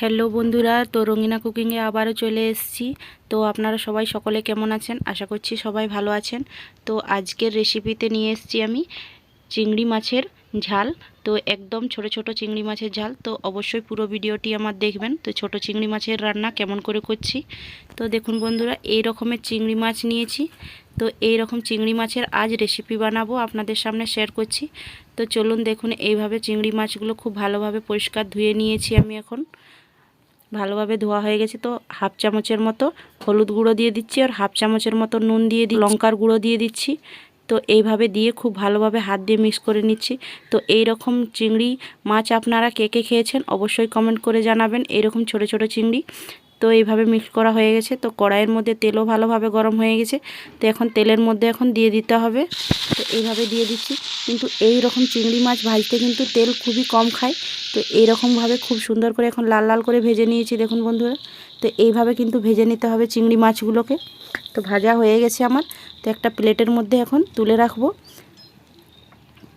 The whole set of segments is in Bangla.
হ্যালো বন্ধুরা, তো রঙিনা কুকিংয়ে আবারও চলে এসেছি। তো আপনারা সবাই সকলে কেমন আছেন? আশা করছি সবাই ভালো আছেন। তো আজকের রেসিপিতে নিয়ে এসেছি আমি চিংড়ি মাছের ঝাল। তো একদম ছোট ছোট চিংড়ি মাছের ঝাল। তো অবশ্যই পুরো ভিডিওটি আমার দেখবেন। তো ছোট চিংড়ি মাছের রান্না কেমন করে করছি। তো দেখুন বন্ধুরা, এই রকমের চিংড়ি মাছ নিয়েছি। তো এই রকম চিংড়ি মাছের আজ রেসিপি বানাবো, আপনাদের সামনে শেয়ার করছি। তো চলুন দেখুন, এইভাবে চিংড়ি মাছগুলো খুব ভালোভাবে পরিষ্কার ধুয়ে নিয়েছি আমি এখন। ভালোভাবে ধোয়া হয়ে গেছে তো হাফ চামচের মতো হলুদ গুঁড়ো দিয়ে দিচ্ছি আর হাফ চামচের মতো নুন দিয়ে দিই লঙ্কার গুঁড়ো দিয়ে দিচ্ছি। তো এইভাবে দিয়ে খুব ভালোভাবে হাত দিয়ে মিক্স করে নিচ্ছি। তো এই রকম চিংড়ি মাছ আপনারা কে কে খেয়েছেন অবশ্যই কমেন্ট করে জানাবেন। এইরকম ছোট ছোট চিংড়ি। তো এইভাবে মিক্স করা হয়ে গেছে। তো কড়াইয়ের মধ্যে তেলও ভালোভাবে গরম হয়ে গেছে। তো এখন তেলের মধ্যে এখন দিয়ে দিতে হবে। তো এইভাবে দিয়ে দিচ্ছি। কিন্তু এই রকম চিংড়ি মাছ ভাজতে কিন্তু তেল খুবই কম খায়। তো এইরকমভাবে খুব সুন্দর করে এখন লাল লাল করে ভেজে নিয়েছি দেখুন বন্ধুরা। তো এইভাবে কিন্তু ভেজে নিতে হবে চিংড়ি মাছগুলোকে। তো ভাজা হয়ে গেছে আমার। তো একটা প্লেটের মধ্যে এখন তুলে রাখব।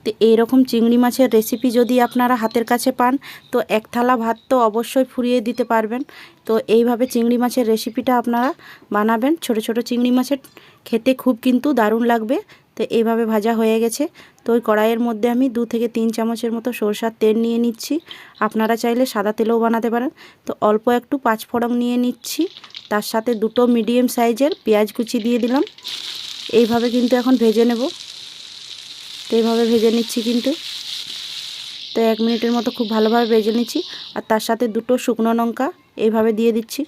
তো এইরকম চিংড়ি মাছের রেসিপি যদি আপনারা হাতের কাছে পান, তো এক থালা ভাত তো অবশ্যই ফুরিয়ে দিতে পারবেন। তো এইভাবে চিংড়ি মাছের রেসিপিটা আপনারা বানাবেন। ছোট ছোট চিংড়ি মাছের খেতে খুব কিন্তু দারুণ লাগবে। তো এইভাবে ভাজা হয়ে গেছে। তো ওই কড়াইয়ের মধ্যে আমি দু থেকে তিন চামচের মতো সরষার তেল নিয়ে নিচ্ছি। আপনারা চাইলে সাদা তেলেও বানাতে পারেন। তো অল্প একটু পাঁচফোড়ন নিয়ে নিচ্ছি। তার সাথে দুটো মিডিয়াম সাইজের পেঁয়াজ কুচি দিয়ে দিলাম। এইভাবে কিন্তু এখন ভেজে নেব। তো এইভাবে ভেজে নিচ্ছি কিন্তু। তো এক মিনিটের মতো খুব ভালোভাবে ভেজে নিচ্ছি। আর তার সাথে দুটো শুকনো লঙ্কা এইভাবে দিয়ে দিচ্ছি।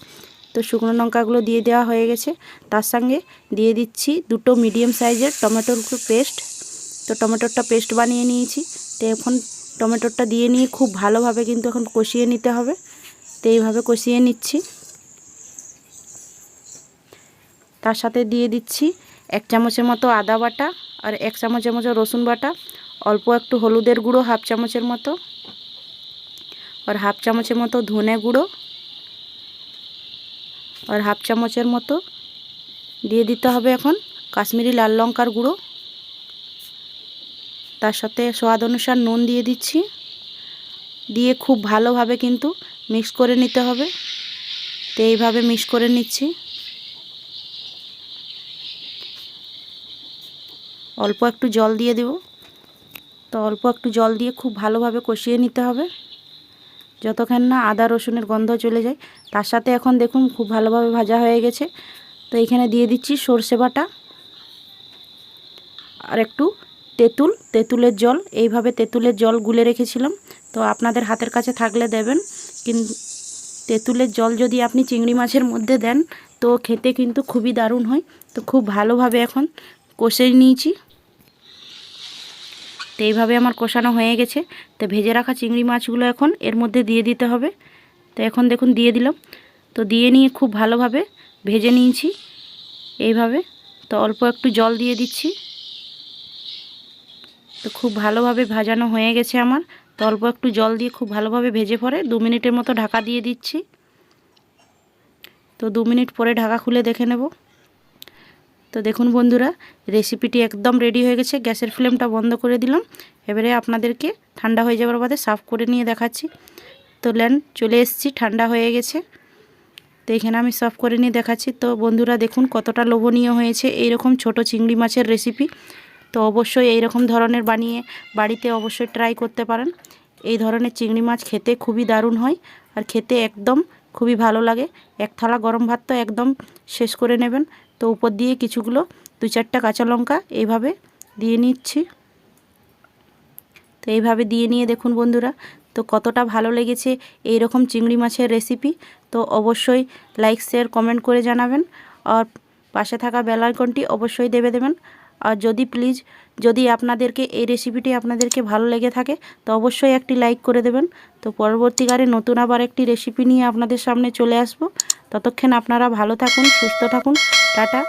তো শুকনো লঙ্কাগুলো দিয়ে দেওয়া হয়ে গেছে। তার সঙ্গে দিয়ে দিচ্ছি দুটো মিডিয়াম সাইজের টমেটোর পেস্ট। তো টমেটোরটা পেস্ট বানিয়ে নিয়েছি। তো এখন টমেটোরটা দিয়ে নিয়ে খুব ভালোভাবে কিন্তু এখন কষিয়ে নিতে হবে। তো এইভাবে কষিয়ে নিচ্ছি। তার সাথে দিয়ে দিচ্ছি এক চামচের মতো আদা বাটা। আর এক চামচের মতো রসুন বাটা, অল্প একটু হলুদের গুঁড়ো, হাফ চামচের মতো। আর হাফ চামচের মতো ধনে গুঁড়ো। আর হাফ চামচের মতো দিয়ে দিতে হবে এখন কাশ্মীরি লাল লঙ্কার গুঁড়ো। তার সাথে স্বাদ অনুসার নুন দিয়ে দিচ্ছি। দিয়ে খুব ভালোভাবে কিন্তু মিক্স করে নিতে হবে। তো এইভাবে মিক্স করে নিচ্ছি। অল্প একটু জল দিয়ে দেব। তো অল্প একটু জল দিয়ে খুব ভালোভাবে কষিয়ে নিতে হবে। যতক্ষণ না আদা, রসুনের গন্ধ চলে যায়, তার সাথে এখন দেখুন খুব ভালোভাবে ভাজা হয়ে গেছে। তো এখানে দিয়ে দিচ্ছি সর্ষে বাটা আর একটু তেঁতুল। তেঁতুলের জল, এইভাবে তেঁতুলের জল গুলে রেখেছিলাম। তো আপনাদের হাতের কাছে থাকলে দেবেন কিন্তু তেঁতুলের জল যদি আপনি চিংড়ি মাছের মধ্যে দেন, তো খেতে কিন্তু খুবই দারুণ হয়। তো খুব ভালোভাবে এখন কষে নিয়েছি। তো এইভাবে আমার কষানো হয়ে গেছে। তো ভেজে রাখা চিংড়ি মাছগুলো এখন এর মধ্যে দিয়ে দিতে হবে। তো এখন দেখুন দিয়ে দিলাম। তো দিয়ে নিয়ে খুব ভালোভাবে ভেজে নিয়েছি এইভাবে। তো অল্প একটু জল দিয়ে দিচ্ছি। তো খুব ভালোভাবে ভাজানো হয়ে গেছে আমার। তো অল্প একটু জল দিয়ে খুব ভালোভাবে ভেজে পরে দু মিনিটের মতো ঢাকা দিয়ে দিচ্ছি। তো দু মিনিট পরে ঢাকা খুলে দেখে নেব। তো দেখুন বন্ধুরা রেসিপিটি একদম রেডি হয়ে গেছে, গ্যাসের ফ্লেমটা বন্ধ করে দিলাম। এবারে আপনাদেরকে ঠান্ডা হয়ে যাওয়ার বাদে সাফ করে নিয়ে দেখাচ্ছি। তো লেন, চলে এসেছি, ঠান্ডা হয়ে গেছে। তো এখানে আমি সাফ করে নিয়ে দেখাচ্ছি। তো বন্ধুরা, দেখুন কতটা লোভনীয় হয়েছে এইরকম ছোট চিংড়ি মাছের রেসিপি তো অবশ্যই এই রকম ধরনের বানিয়ে বাড়িতে অবশ্যই ট্রাই করতে পারেন। এই ধরনের চিংড়ি মাছ খেতে খুবই দারুণ হয়। আর খেতে একদম খুবই ভালো লাগে। এক থালা গরম ভাত তো একদম শেষ করে নেবেন। তো উপর দিয়ে কিছুগুলো দু চারটা কাঁচা লঙ্কা এইভাবে দিয়ে নিচ্ছি। তো এইভাবে দিয়ে নিয়ে দেখুন বন্ধুরা, তো কতটা ভালো লেগেছে এই রকম চিংড়ি মাছের রেসিপি তো অবশ্যই লাইক শেয়ার কমেন্ট করে জানাবেন। আর পাশে থাকা বেল আইকনটি অবশ্যই দেবে দেবেন। আর যদি প্লিজ যদি আপনাদেরকে এই রেসিপিটি আপনাদেরকে ভালো লেগে থাকে, তো অবশ্যই একটি লাইক করে দেবেন। তো পরবর্তীকালে নতুন আবার একটি রেসিপি নিয়ে আপনাদের সামনে চলে আসব। ততক্ষণ আপনারা ভালো থাকুন, সুস্থ থাকুন। টাটা।